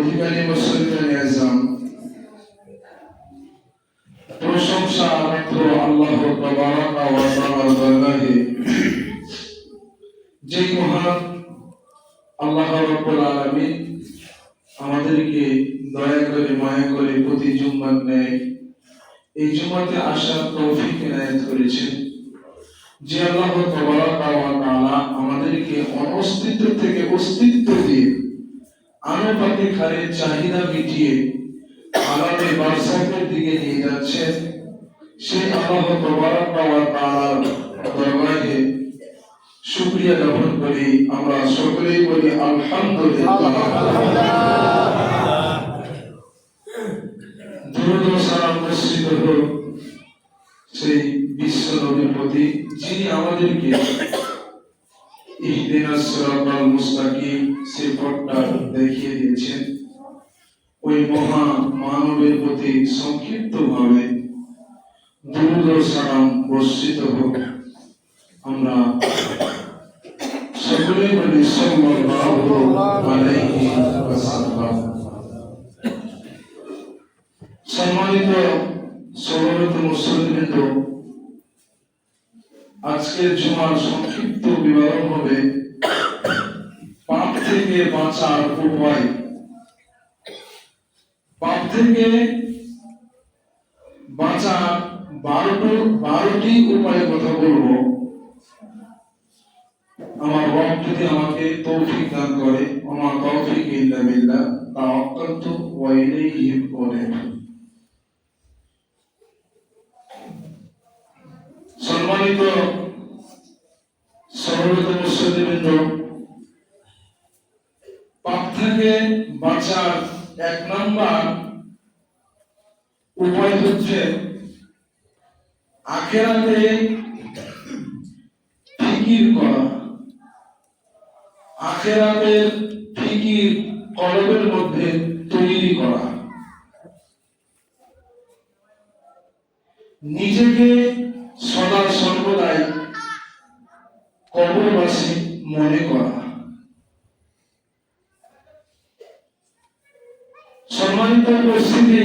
অধিকারী মুসলিম প্রশংসা মাত্র আল্লাহ তাবারাকা যে মহান আল্লাহ রাব্বুল আলামিন আমাদেরকে দয়া করে মায়া করে প্রতি জুম্মার ন্যায় এই জুম্মাতে আসার তৌফিক এনায়েত করেছেন যে আল্লাহ তাবারাকা ওয়া তাআলা আমাদেরকে অনস্তিত্ব থেকে অস্তিত্ব দিয়ে আনুপাতিক খালের চাহিদা মিটিয়ে আমাদের বার্সাকের দিকে নিয়ে যাচ্ছে। সে আল্লাহ তাবারাকা ওয়া তাআলার দরবারে শুকরিয়া জ্ঞাপন করি। আমরা সকলেই বলি আলহামদুলিল্লাহ দ্রুত সারা মসজিদ হোক সেই বিশ্ব নবীর প্রতি যিনি আমাদেরকে ইহদিনাস সিরাতাল মুস্তাকিম সেই পথটা দেখিয়ে দিয়েছেন ওই মহা মানবের প্রতি সংক্ষিপ্ত ভাবে দ্রুত সালাম বর্ষিত হোক। আমরা সকলে বলি সম্মানিত সর্বত মুসলিমবৃন্দ আজকের জুমার সংক্ষিপ্ত বিবরণ হবে পাপ থেকে বাঁচার উপায়। থেকে বাঁচার বারোটি বারোটি উপায় কথা বলব। আমার রব যদি আমাকে তৌফিক দান করে, আমার তৌফিক ইল্লা বিল্লাহ তাওয়াক্কালতু ওয়া ইলাইহি উনীব সম্মানিত সর্বত মুসলিমবৃন্দ পাপ থেকে বাঁচার এক নাম্বার হচ্ছে আখেরাতে ফিকির করা। ফিকির কলবের মধ্যে তৈরি করা। নিজেকে সদা সর্বদাই কবরবাসী মনে করা। সম্মানিত উপস্থিতি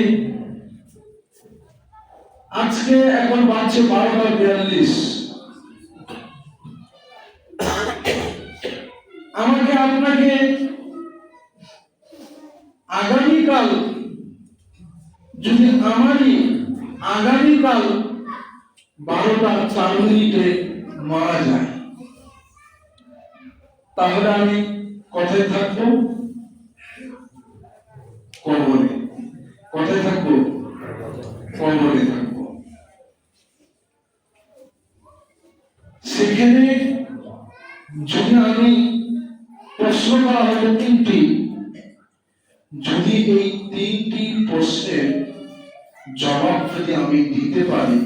আজকে এখন বাজছে বারোটা বিয়াল্লিশ। আমাকে আপনাকে আগামীকাল, যদি আমারই আগামীকাল বারোটা চার মিনিটে মারা যায়, তাহলে আমি কথায় থাকব? কবরে। কথায় থাকব? কবরে। সেখানে যদি আমি প্রশ্ন করা হবে তিনটি, যদি এই তিনটি প্রশ্নের জবাব যদি আমি দিতে পারি,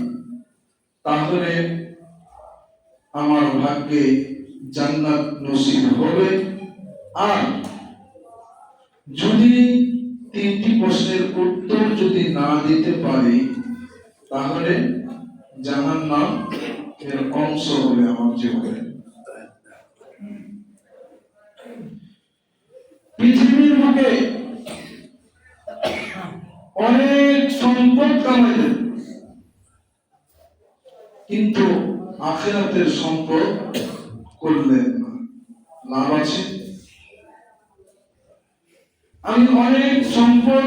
তাহলে আমার ভাগ্যে জান্নাত নসিব হবে। আর যদি তিনটি প্রশ্নের উত্তর যদি না দিতে পারি, তাহলে জাহান নাম এর অংশ হবে আমার জীবনে। পৃথিবীর বুকে অনেক সম্পদ কামাইলেন কিন্তু আখেরাতের সম্পদ করলেন না লাভ আছে। আমি অনেক সম্পদ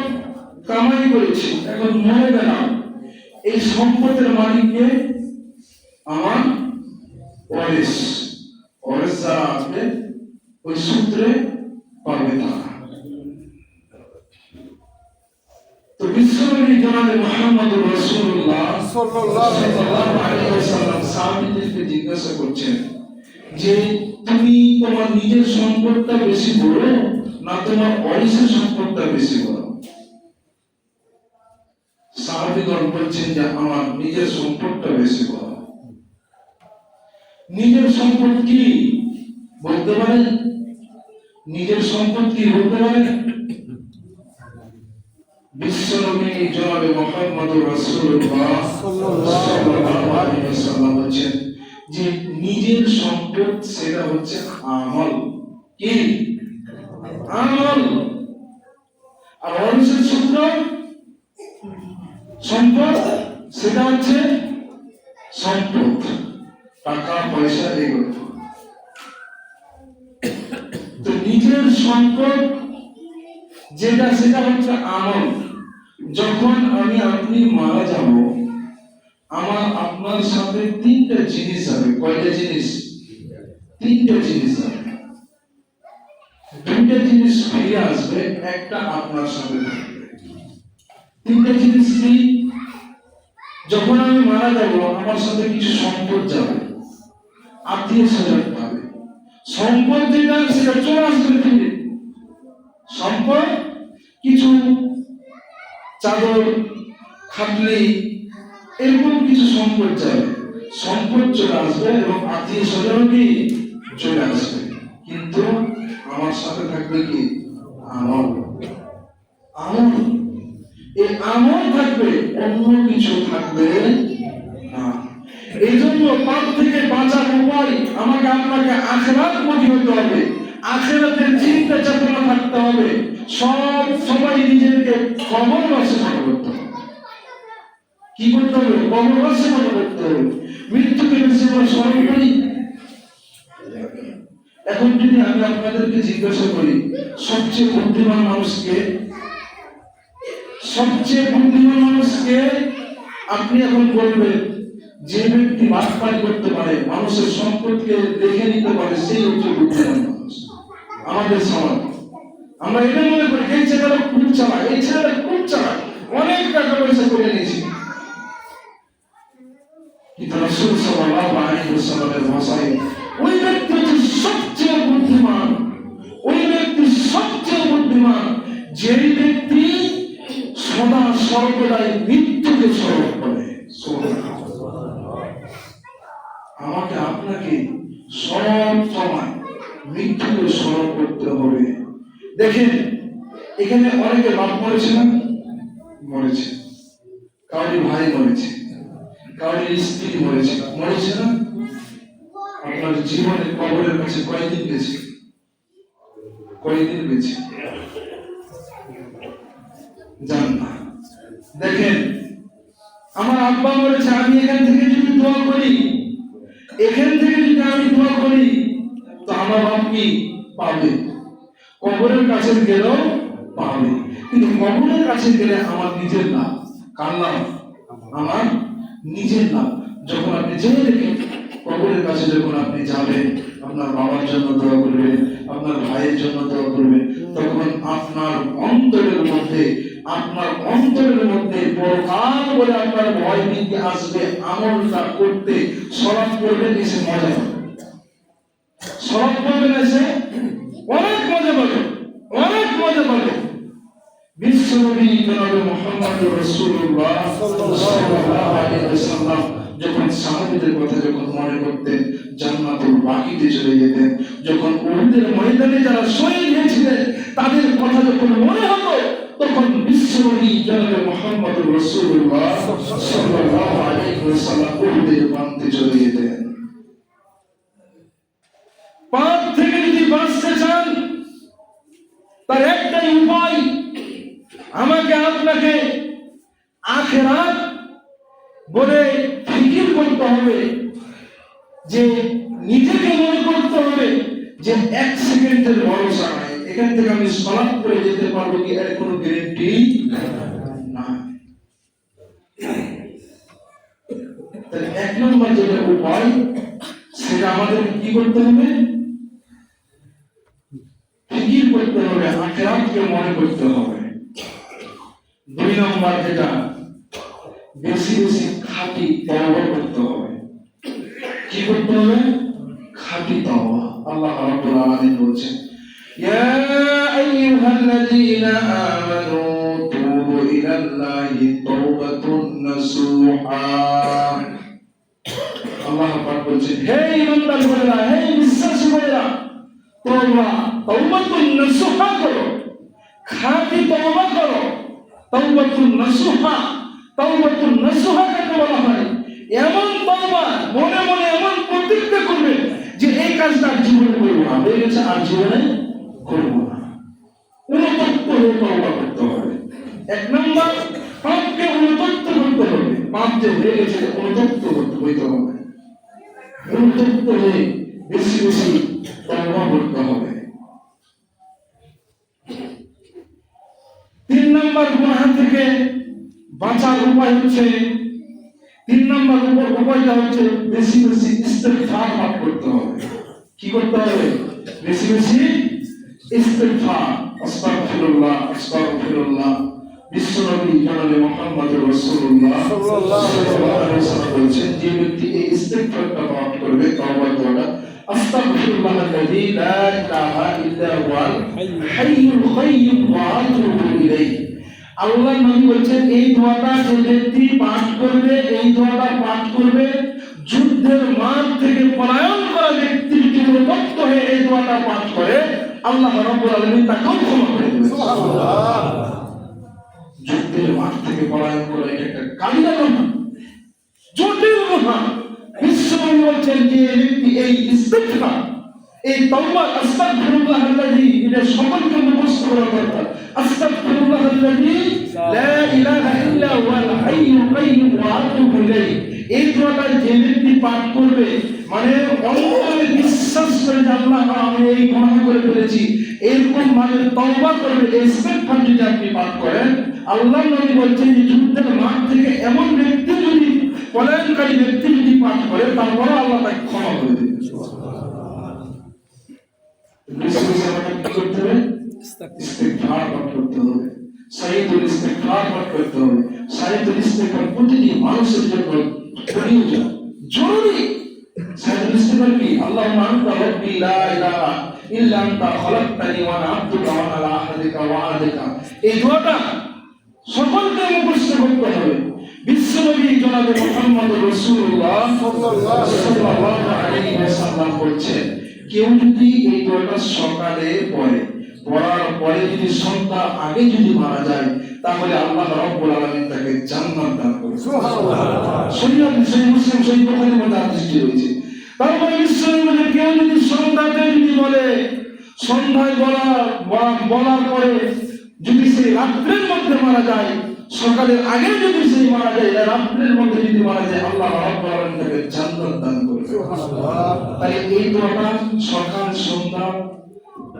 কামাই করেছি, এখন মরে গেলাম এই সম্পদের মালিককে জিজ্ঞাসা করছেন যে তুমি তোমার নিজের সম্পদটা বেশি না তোমার ওয়ারিসের সম্পদটা বেশি সাহাবীগণ বলছেন যে আমার নিজের সম্পদটা বেশি নিজের সম্পদ কি বলতে পারেন? নিজের সম্পদ কি বলতে পারেন? বিশ্বনবী জনাবে মুহাম্মদুর যে নিজের সম্পদ সেটা হচ্ছে আমল। কি? আমল। আর অহিংসের সূত্র সম্পদ? সেটা হচ্ছে সম্পদ। টাকা, পয়সা, এগুলো। তো নিজের সম্পদ যেটা, সেটা হচ্ছে আমল। যখন আমি আপনি মারা যাব, আমার আপনার সাথে তিনটা জিনিস হবে। কয়টা জিনিস? তিনটা জিনিস দুইটা জিনিস ফিরে আসবে, একটা আপনার সাথে তিনটা জিনিস কি? যখন আমি মারা যাব, আমার সাথে কিছু সম্পদ যাবে। আত্মীয় স্বজন পাবে। সম্পদ যেটা সেটা চলে আসবে সম্পদ? কিছু চাদর খাটলি এরকম কিছু সম্পদ চাই। সম্পদ চলে আসবে এবং আত্মীয় স্বজন কি চলে আসবে। কিন্তু আমার সাথে থাকবে কি? আমল আমল এই আমল থাকবে, অন্য কিছু থাকবে না। এই জন্য পাপ থেকে বাঁচার উপায় আমাকে আপনাকে আখেরাত মনে হতে হবে। আখেরাতের চিন্তা চেতনা থাকতে হবে। সব সময় নিজেকে কবর বাসে মনে করতে হবে। কি করতে হবে? কবর বাসে মনে করতে হবে। মৃত্যুকে বেশি আমরা স্মরণ এখন যদি আমি আপনাদেরকে জিজ্ঞাসা করি, সবচেয়ে বুদ্ধিমান মানুষকে সবচেয়ে বুদ্ধিমান মানুষকে আপনি এখন বলবেন, যে ব্যক্তি বাটপাড়ি করতে পারে, মানুষের সম্পদকে দেখে নিতে পারে, সেই হচ্ছে বুদ্ধিমান মানুষ। আমাদের সমাজ। আমরা এটা মনে করি, এই ছেলেরা খুব চালাক, এই ছেলেরা খুব চালাক। অনেক টাকা পয়সা করে নিয়েছি কিন্তু রসুল ভাষায় ওই ব্যক্তি সবচেয়ে বুদ্ধিমান। ওই ব্যক্তি সবচেয়ে বুদ্ধিমান। যেই ব্যক্তি সদা সর্বদাই মৃত্যুকে স্মরণ করে। আমাকে আপনাকে সব সময় মৃত্যুকে স্মরণ করতে হবে। দেখেন, এখানে অনেকে বাপ মরেছে না? মরেছে। কাউরি ভাই মরেছে। কাউরি স্ত্রী মরেছে। মরেছে না? আপনার জীবনে কবরের কাছে কয়দিন গেছে কয়দিন গেছে জান না। দেখেন, আমার আব্বা বলেছে আমি এখান থেকে যদি দোয়া করি, এখান থেকে যদি আমি দোয়া করি, তো আমার বাপ কি পাবে? কবরের কাছে গেলেও পাবে কিন্তু কবরের কাছে গেলে আমার নিজের নাম। কার নাম? আমার নিজের নাম। যখন আপনি জেনে দেখেন, কবরের কাছে যখন আপনি যাবেন, আপনার বাবার জন্য দোয়া করবেন, আপনার ভাইয়ের জন্য দোয়া করবেন, তখন আপনার অন্তরের মধ্যে, আপনার অন্তরের মধ্যে পরকাল বলে আপনার ভয় ভীতি আসবে, আমলটা করতে সরব করবেন, এসে মজা হবে করবেন, এসে পাবে বিশ্বনবী জনাবে মুহাম্মদ রাসূলুল্লাহ সাল্লাল্লাহু আলাইহি ওয়াসাল্লাম যখন সাহাবীদের কথা যখন মনে করতেন, জান্নাতুল বাকিতে চলে যেতেন, যখন উহুদের ময়দানে যারা শহীদ হয়েছিলেন, তাদের কথা যখন মনে হতো, তখন বিশ্বনবী জনাবে মুহাম্মদ রাসূলুল্লাহ সাল্লাল্লাহু আলাইহি ওয়াসাল্লাম উহুদের প্রান্তে চলে যেতেন। পাপ থেকে যদি বাঁচতে চান তার একটাই উপায়, আমাকে আপনাকে আখেরাত বলে ফিকির করতে হবে, যে নিজেকে মনে করতে হবে যে এক সেকেন্ডের ভরসা নাই এখান থেকে আমি সলাপ করে যেতে পারব কি, এর কোনো গ্যারেন্টি না এক নম্বর যেটা উপায়, সেটা আমাদের কি করতে হবে? ফিকির করতে হবে আখেরাতকে মনে করতে হবে। দুই নম্বর যেটা, বেশি বেশি খাঁটি তওবা করতে হবে। কি করতে হবে? খাঁটি তওবা। আল্লাহ রাব্বুল আলামিন বলছেন, ইয়া আইয়ুহাল্লাযীনা আমানু তুবু ইলাল্লাহি তাওবাতুন নাসুহা। আল্লাহ পাক বলছেন, হে ইমানদার হে বিশ্বাসী তোমরা তাওবাতুন নাসুহা করো। খাঁটি তওবা করো। তাওবাতুন নাসুহা। তাওবাতুন নাসুহা কাকে বলা হয়? এমন তওবা, মনে মনে এমন প্রতিজ্ঞা করবে যে এই কাজটা জীবনে করব না। হয়ে গেছে আর জীবনে করব না। অনুতপ্ত হয়ে তওবা করতে হবে। এক নম্বর, পাপকে অনুতপ্ত করতে হবে। পাপ যে হয়ে গেছে অনুতপ্ত হইতে হবে অনুতপ্ত হয়ে বেশি বেশি তওবা করতে হবে তিন নম্বর গুনাহ থেকে বাঁচার উপায় হচ্ছে তিন নম্বর উপর উপায়টা হচ্ছে বেশি বেশি ইস্তেগফার পাঠ করতে হবে। কি করতে হবে? বেশি বেশি ইস্তেগফার। আস্তাগফিরুল্লাহ আস্তাগফিরুল্লাহ। বিশ্বনবী জনাবে মুহাম্মদ রাসূলুল্লাহ। সাল্লাল্লাহু আলাইহি ওয়াসাল্লাম বলেছেন যে ব্যক্তি এই ইস্তেগফারটা পাঠ করবে তওবা দোয়াটা আস্তাগফিরুল্লাহ আল্লাযী লা ইলাহা ইল্লা হুয়াল হাইয়ুল কাইয়্যুম ওয়া আতুবু ইলাইহি। আল্লাহ নবী বলছেন এই দোয়াটা যে ব্যক্তি পাঠ করবে এই দোয়াটা পাঠ করবে যুদ্ধের মাঠ থেকে পলায়ন করা ব্যক্তি যদি অনুতপ্ত হয়ে এই দোয়াটা পাঠ করে আল্লাহ রাব্বুল আলামিন তাকেও ক্ষমা করে যুদ্ধের মাঠ থেকে পলায়ন করা এটা একটা কালিদা কথা জটিল কথা। বিশ্বনবী বলছেন যে এই ব্যক্তি এই ইস্তেগফার এই তাওবা আস্তাগফিরুল্লাহ আল্লাযী এটা সকলকে করা দরকার আস্তাগফিরুল্লাহ আল্লাযী লা ইলাহা ইল্লা হুয়াল হাইয়ুল কাইয়্যুম ওয়া আতুবু ইলাইহি। এই দোয়াটা যে ব্যক্তি পাঠ করবে মানে অন্তরে বিশ্বাস করে যে আল্লাহ আমি এই গুনাহ করে ফেলেছি এরকম মানে তওবা করবে ইস্তেগফার যদি আপনি পাঠ করেন আল্লাহ নবী বলছেন যে যুদ্ধের মাঠ থেকে এমন ব্যক্তি যদি পলায়নকারী ব্যক্তি যদি পাঠ করে তারপরে আল্লাহ তাকে ক্ষমা করে দেবে করতে হবে করতে হবে সাইয়দুল ইস্তেগফার করতে হবে সাইয়দুল ইস্তেগফার প্রতিটি মানুষের জন্য প্রয়োজন জরুরি সাইয়দুল ইস্তেগফার কি আল্লাহুম্মা আনতা রাব্বি লা ইলাহা ইল্লা আনতা খালাকতানি ওয়া আনা আবদুকা ওয়া আলা আহদিকা ওয়া আহদিকা এই দোয়াটা সকলকে মুখস্থ করতে হবে বিশ্বনবী জনাবে মুহাম্মদ রাসূলুল্লাহ সাল্লাল্লাহু আলাইহি ওয়াসাল্লাম বলছেন কেউ যদি এই দোয়াটা সকালে পড়ে। পড়ার পরে যদি সন্ধ্যা আগে যদি মারা যায় তাহলে আল্লাহ রাব্বুল আলামিন তাকে জান্নাত দান করবে সহিহ সহিহ মুসলিম বুখারীর মধ্যে হাদিসটি রয়েছে তারপরে কেউ যদি সন্ধ্যাতে যদি বলে সন্ধ্যায় বলা বলা- বলার পরে যদি সেই রাত্রের মধ্যে মারা যায় সকালের আগে যদি সেই মারা যায় রাত্রের মধ্যে যদি মারা যায় আল্লাহ রাব্বুল আলামিন তাকে জান্নাত দান করবে তাই এই দোয়াটা সকাল সন্ধ্যা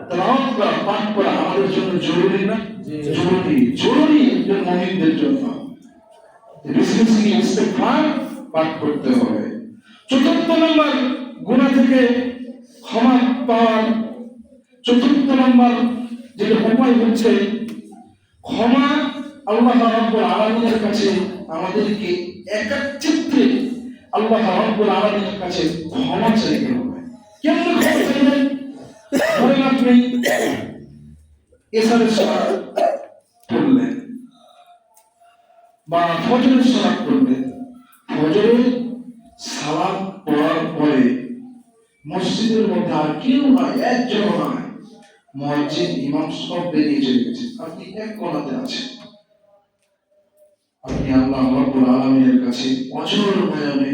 করা পাঠ করা আমাদের জন্য জরুরি না। জরুরি জরুরি একজন মুমিনদের জন্য পাঠ করতে হবে চতুর্থ নম্বর গুনাহ থেকে ক্ষমা পাওয়ার চতুর্থ নম্বর যেটা উপায় হচ্ছে ক্ষমা আল্লাহ রাব্বুল আলামিনের কাছে আমাদেরকে একাচিত্রে আল্লাহ রাব্বুল আলামিনের কাছে ক্ষমা চাইতে হবে কেমন ক্ষমা চাইবেন ধরেন আপনি এসারের সালাত পড়লেন বা ফজরের সালাত পড়লেন ফজরের সালাত পড়ার পরে মসজিদের মধ্যে আর কেউ নাই একজন নাই। মসজিদ, ইমাম সব বেরিয়ে চলে গেছে। আপনি এক কোণাতে আছেন। আপনি আল্লাহ রাব্বুল আলামিনের কাছে অঝর নয়নে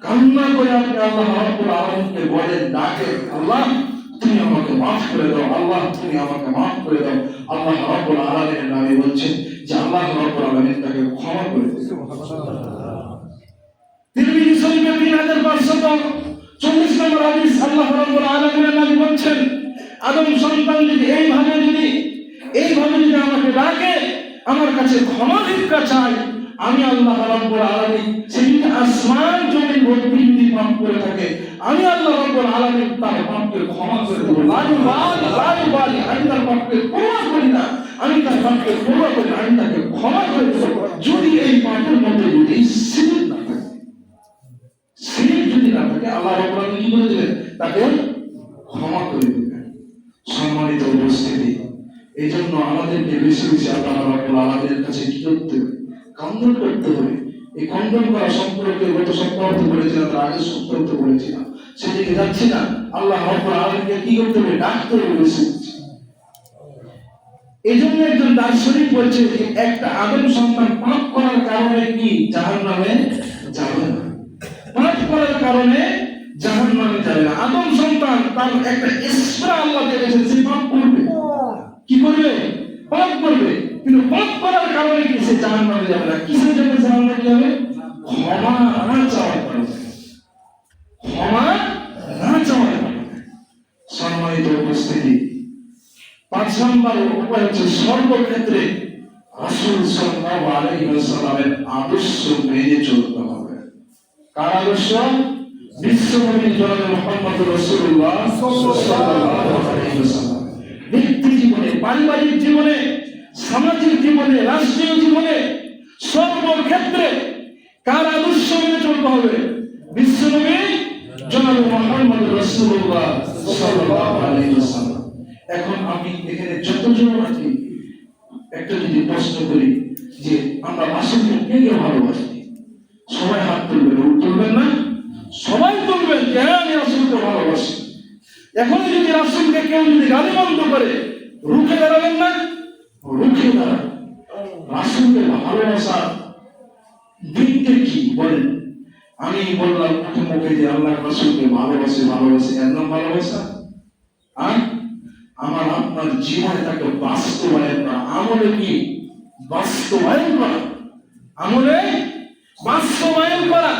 কান্না করে আপনি আল্লাহ রাব্বুল আলামিনকে বলেন ডাকেন আল্লাহ। তুমি আমাকে মাফ করে দাও, আল্লাহ, তুমি আমাকে মাফ করে দাও। আল্লাহ রাব্বুল আলামিনের নামে বলছেন যে আল্লাহ রাব্বুল আলামিন তাকে ক্ষমা করে তিরমিজি শরীফে তিন হাজার পাঁচশত চল্লিশ নম্বর হাদিস আল্লাহ রাব্বুল আলামিনের নবী বলছেন, আদম সন্তান যদি এইভাবে যদি এইভাবে যদি আমাকে ডাকে, আমার কাছে ক্ষমা ভিক্ষা চাই আমি আল্লাহ রাব্বুল আলামিন সে যদি আসমান জমিন ভর্তি যদি পাপ করে থাকে। আমি আল্লাহ রাব্বুল আলামিন তার পাপকে ক্ষমা করে দেবো। লাজু বালি লাজু বালি আমি তার পাপকে ক্ষমা করি না। আমি তার পাপকে ক্ষমা করি আমি তাকে ক্ষমা করে দেবো। যদি এই পাপের মধ্যে যদি শিরিক না থাকে শিরিক যদি না থাকে, আল্লাহ রাব্বুল আলামিন কি করে দেবেন তাকে ক্ষমা করে দেবেন সম্মানিত উপস্থিতি এই জন্য আমাদেরকে বেশি বেশি আল্লাহ রাব্বুল আলামিনের কাছে কি করতে হবে কন্দন করতে হবে। এই কন্দন করা সম্পর্কে গত সপ্তাহ তো বলেছিলাম তার আগের সপ্তাহ তো বলেছিলাম সেদিকে যাচ্ছি না আল্লাহ রাব্বুল আলামিনকে কি করতে হবে? ডাকতে হবে বেশি। এই জন্য একজন দার্শনিক বলছে যে একটা আদম সন্তান পাপ করার কারণে কি জাহান নামে যাবে না? পাপ করার কারণে জাহান নামে যাবে না। আদম সন্তান তার একটা ইসরা আল্লাহ দিয়েছেন সে পাপ করবে। কি করবে? পাপ করবে। কিন্তু পাপ করার কারণে সে জাহান যাবে? না কিসের জন্য জাহান যাবে? ক্ষমা না চাওয়ার কারণে ক্ষমা না চাওয়ার কারণে সম্মানিত উপস্থিতি, পাঁচ নম্বর উপায় হচ্ছে সর্বক্ষেত্রে রাসূল সাল্লাল্লাহু আলাইহি ওয়াসাল্লামের আদর্শ মেনে চলতে হবে। কার আদর্শ? বিশ্বনবী জনাব মুহাম্মদ রাসূলুল্লাহ সাল্লাল্লাহু আলাইহি ওয়াসাল্লাম। ব্যক্তি জীবনে, পারিবারিক জীবনে সামাজিক জীবনে, রাষ্ট্রীয় জীবনে সর্বক্ষেত্রে কার আদর্শ মেনে চলতে হবে? বিশ্বনবী জনাব মুহাম্মদ রাসূলুল্লাহ সাল্লাল্লাহু আলাইহি ওয়াসাল্লাম। এখন আমি এখানে যতজন আছি, একটা যদি প্রশ্ন করি যে আমরা রাসূলকে কে কে ভালোবাসি? সবাই হাত তুলবেন তুলবেন না? সবাই তুলবেন যে আমি রাসূলকে ভালোবাসি এখন যদি রাসূলকে কেউ যদি গালিমন্দ করে, রুখে দাঁড়াবেন না? রুখে দাঁড়ান রাসূলকে ভালোবাসা দিকটা কি বলেন? আমি বললাম মুখে মুখে যে আল্লাহ রাসূলকে ভালোবাসি ভালোবাসি এর নাম ভালোবাসা। আর আমার আপনার জীবনে তাকে বাস্তবায়ন করা। আমলে কি? বাস্তবায়ন করা। আমলে বাস্তবায়ন করা।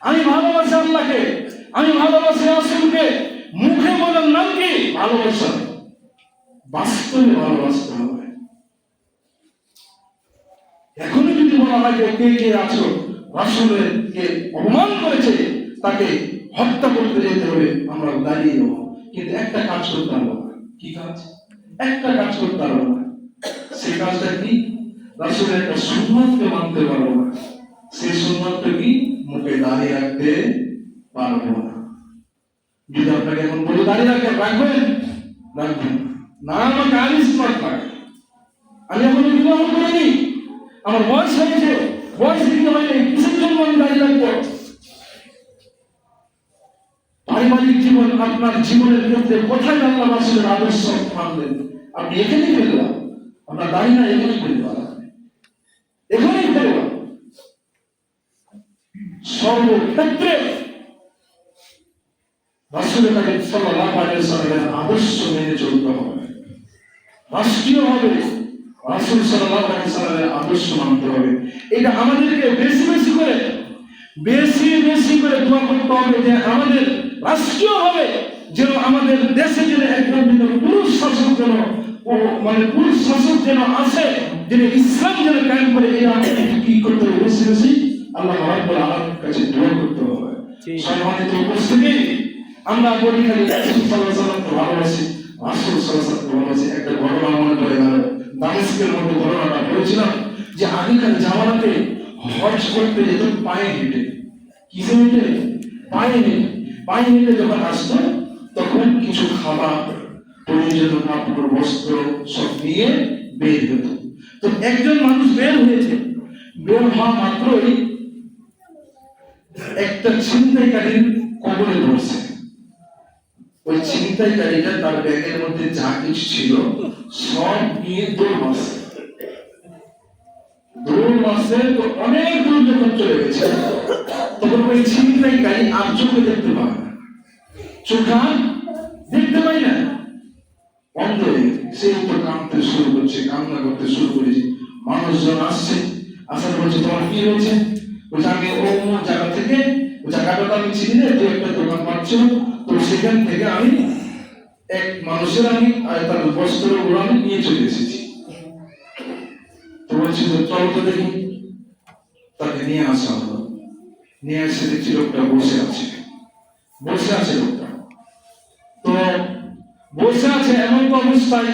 আমি ভালোবাসি আল্লাহকে। আমি ভালোবাসি রাসূলকে। মুখে বলার নাম কি? ভালোবাসা। বাস্তবে ভালোবাসতে হবে। যে কে আছো রাসূলের কে অপমান করেছে, তাকে হত্যা করতে যেতে হবে আমরা দাঁড়িয়ে যাব কিন্তু একটা কাজ করতে পারব না। কি কাজ? একটা কাজ করতে পারব না। সেই কাজটা কি? রাসূলের একটা সুন্নতকে মানতে পারব না। সেই সুন্নতটা কি? মুখে দাঁড়িয়ে রাখতে পারব না। যদি আপনাকে এখন বলে দাঁড়িয়ে রাখেন রাখবেন? রাখবেন। না, আমাকে আলিস মাঠ লাগে আমি এখনও বিবাহ করিনি। আমার বয়স হয়েছে, বয়স দিতে হয়নি, কিসের জন্য আমি দাঁড়িয়ে রাখব পারিবারিক জীবন আপনার জীবনের ক্ষেত্রে কোথায় আল্লাহ রাসূলের আদর্শ মানলেন? আপনি এখানেই ফেললাম আপনার দাঁড়ি না এখানেই ফেললাম এখানেই ফেললাম সর্বক্ষেত্রে রাসূলের কাছে সাল্লাল্লাহু আদর্শ মেনে চলতে হবে। রাষ্ট্রীয়ভাবে রাসূল সাল্লাল্লাহু আলাইহি ওয়াসাল্লামের আদর্শ মানতে হবে। এটা আমাদেরকে বেশি বেশি করে বেশি বেশি করে দোয়া করতে হবে যে আমাদের রাষ্ট্রীয়ভাবে যেন আমাদের দেশে যেন একজন যেন পুরুষ শাসক যেন মানে পুরুষ শাসক যেন আসে যেন ইসলাম যেন কায়েম করে এই আমাদের কি করতে হবে? বেশি বেশি আল্লাহ রাব্বুল আলামিনের কাছে দোয়া করতে হবে। সম্মানিত উপস্থিতি আমরা বলি খালি রাসূল সাল্লাল্লাহু আলাইহি ওয়াসাল্লামকে ভালোবাসি রাসূল সাল্লাল্লাহু আলাইহি ওয়াসাল্লামকে একটা ঘটনা মনে পড়ে গেল। দামেস্কের মধ্যে ঘটনাটা বলেছিলাম যে আগেকার জামানাতে হজ করতে যেত পায়ে হেঁটে। কিসে হেঁটে? পায়ে হেঁটে। পায়ে হেঁটে যখন আসতো তখন কিছু খাবার প্রয়োজনীয় কাপড় বস্ত্র সব নিয়ে বের হতো। তো একজন মানুষ বের হয়েছে। বের হওয়া মাত্রই একটা ছিনতাইকারীর কবলে ধরছে ওই ছিনতাইকারীটা তার ব্যাগের মধ্যে যা কিছু ছিল, সব নিয়ে দৌড় মারছে। দৌড় মারছে তো অনেক দূর যখন চলে গেছে, তখন ওই আর চোখে দেখতে না। চোখা দেখতে পাই না। অন্ধ সে তো কাঁদতে শুরু করছে, কান্না করতে শুরু করেছে। মানুষজন আসছে, আসার বলছে, তোমার কি হয়েছে? বলছে ও জায়গা থেকে জায়গাটা আমি চিনি না তুই একটা দোকান পাচ্ছিল তো সেখান থেকে আমি এক মানুষের আমি তার বস্ত্রগুলো আমি নিয়ে চলে এসেছি। তো তো দেখি, তাকে নিয়ে আসা হলো। নিয়ে এসে দেখছি লোকটা বসে আছে। বসে আছে লোকটা। তো বসে আছে এমন তো অবস্থায়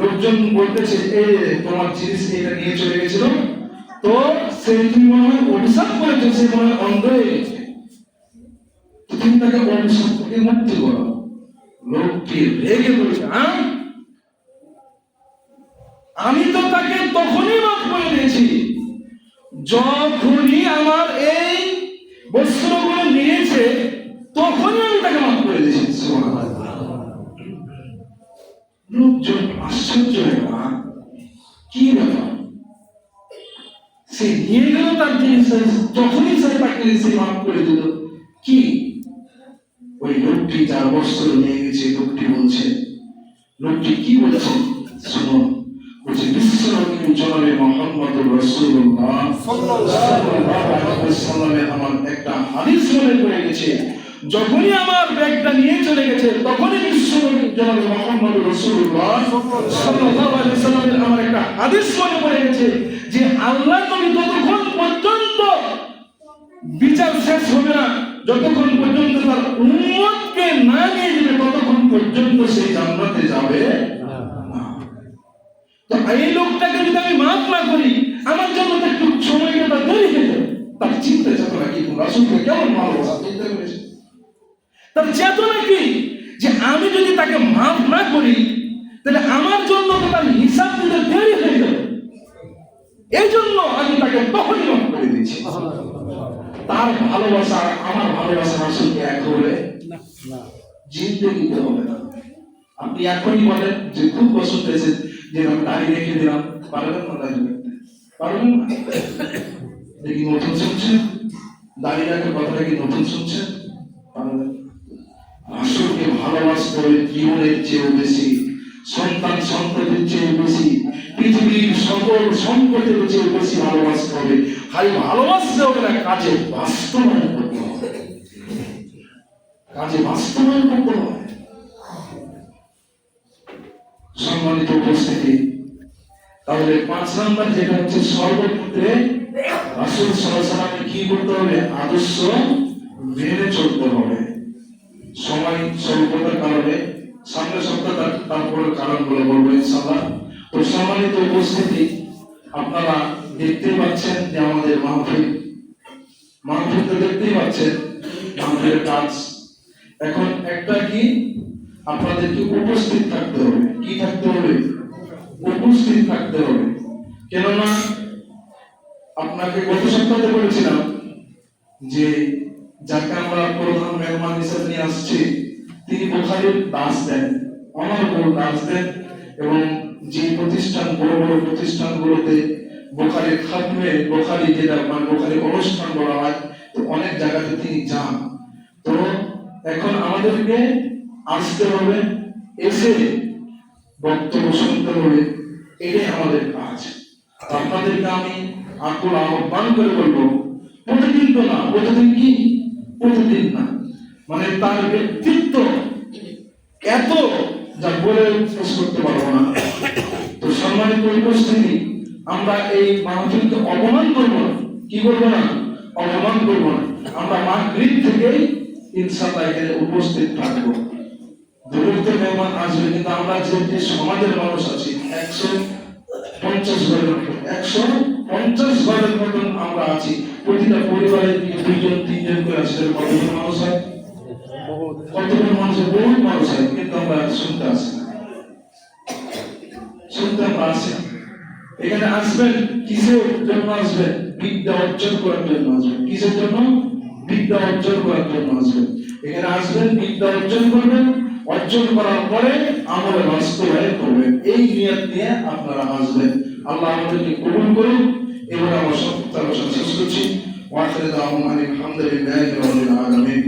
লোকজন বলতেছে এই তোমার জিনিস এটা নিয়ে চলে গেছিল। তো সে তুমি মনে হয় অভিশাপ করেছ, সে মনে হয় অন্ধ হয়ে গেছে। তো তুমি তাকে থেকে মুক্তি করো লোকটি রেগে বলছে হ্যাঁ আমি তো তাকে তখনই মাফ করে দিয়েছি। যখনই আমার এই বস্ত্রগুলো নিয়েছে তখনই আমি তাকে মাফ করে দিয়েছি। লোকজন আশ্চর্য হয়ে "আ, কি ব্যাপার? সে নিয়ে গেল তার জিনিস যখনই সে তাকে সে মাফ করে দিল। কি ওই লোকটি যার বস্ত্র নিয়ে গেছে লোকটি বলছে, লোকটি কি বলছে? শুনুন বলছে আমার একটা মনে গেছে। যখনই আমার ব্যাগটা নিয়ে চলে গেছে, তখনই আমার একটা মনে গেছে যে আল্লাহ নবী ততক্ষণ পর্যন্ত বিচার শেষ হবে না। যতক্ষণ পর্যন্ত তার উম্মতকে না নিয়ে যাবে, ততক্ষণ পর্যন্ত সেই জান্নাতে যাবে তো এই লোকটাকে যদি আমি মাফ না করি, আমার জন্য তো একটু সময়টা তার হয়ে তার চিন্তা চেতনা কি? রাসুলকে কেমন ভালোবাসা? চিন্তা করেছে তার চেতনা কি? যে আমি যদি তাকে মাফ না করি, তাহলে আমার জন্য তো তার হিসাব দিতে দেরি হয়ে যাবে। এই জন্য আমি তাকে তখনই মাফ করে দিচ্ছি তার ভালোবাসা আমার ভালোবাসা রাসুলকে এক হবে জিন্দগিতে হবে না। আপনি এখনই বলেন যে খুব পছন্দ হয়েছে যে আমি দাড়ি রেখে দিলাম। পারবেন না দাড়ি রাখতে পারবেন না? দেখি নতুন শুনছেন? দাড়ি রাখার কথাটা কি নতুন শুনছেন? পারবেন না। রাসূলকে ভালোবাসতে হবে জীবনের চেয়েও বেশি সন্তান সন্ততির চেয়ে বেশি পৃথিবীর সকল সম্পদের চেয়ে বেশি ভালোবাসতে হবে, খালি ভালোবাসতে হবে না, কাজে বাস্তবায়ন করতে হবে। কাজে বাস্তবায়ন করতে হবে। সম্মানিত উপস্থিতি, তাহলে পাঁচ নাম্বার যেটা হচ্ছে সর্বক্ষেত্রে সাল্লাল্লাহু আলাইহি কি করতে হবে? আদর্শ মেনে চলতে হবে। সময় স্বল্পতার কারণে, সামনে সপ্তাহ তার- তারপরে কারণগুলো বলব ইনশাআল্লাহ। তো সম্মানিত উপস্থিতি, আপনারা দেখতেই পাচ্ছেন যে আমাদের মাহফিল। মাহফিল তো দেখতেই পাচ্ছেন, মাহফিলের কাজ। এখন একটা কি? আপনাদেরকে উপস্থিত থাকতে হবে। কি থাকতে হবে? উপস্থিত থাকতে হবে। কেননা, আপনাকে গত সপ্তাহে বলেছিলাম যে, যাকে আমরা প্রধান মেহমান হিসেবে নিয়ে আসছি, তিনি বোখারির দাস দেন, অনর্গল দাস দেন এবং যে প্রতিষ্ঠান বড় বড় প্রতিষ্ঠানগুলোতে বোখারির খাতমে, বোখারি যেটা মানে বোখারি অনুষ্ঠান বলা হয়, তো অনেক জায়গাতে তিনি যান। তো এখন আমাদেরকে আসতে হবে, এসে বক্তব্য শুনতে হবে, এটাই আমাদের কাজ। আপনাদেরকে আমি আকুল আহ্বান করে বলব, প্রতিদিন তো না, প্রতিদিন কি? প্রতিদিন না। মানে তার ব্যক্তিত্ব এত যা বলে শেষ করতে পারব না। তো সম্মানিত উপস্থিতি, আমরা এই মাহফিলকে অপমান করব না। কি করব না? অপমান করব না। আমরা মাগরিব থেকেই ইনশাআল্লাহ এখানে উপস্থিত থাকব। দূরত্ব মেহমান আসবে, কিন্তু আমরা যে সমাজের মানুষ আছি, একশো পঞ্চাশ ঘরের মতো, একশো পঞ্চাশ ঘরের মতন আমরা আছি। প্রতিটা পরিবারে দুইজন, তিনজন করে আসলে কতজন মানুষ হয়? কতজন মানুষ হয়? বহু মানুষ কিন্তু আমরা শুনতে আসি শুনতে আমরা আসি এখানে আসবেন, কিসের জন্য আসবেন? বিদ্যা অর্জন করার জন্য আসবেন। কিসের জন্য? বিদ্যা অর্জন করার জন্য আসবেন। এখানে আসবেন, বিদ্যা অর্জন করবেন। অর্জন করার পরে আমলে বাস্তবায়ন করবেন। এই নিয়ত নিয়ে আপনারা আসবেন। আল্লাহ আমাদেরকে কবুল করুন। এবার আমার সত্য শেষ করছি। ওয়াখির দাওয়ানা আলহামদুলিল্লাহি রাব্বিল আলামিন।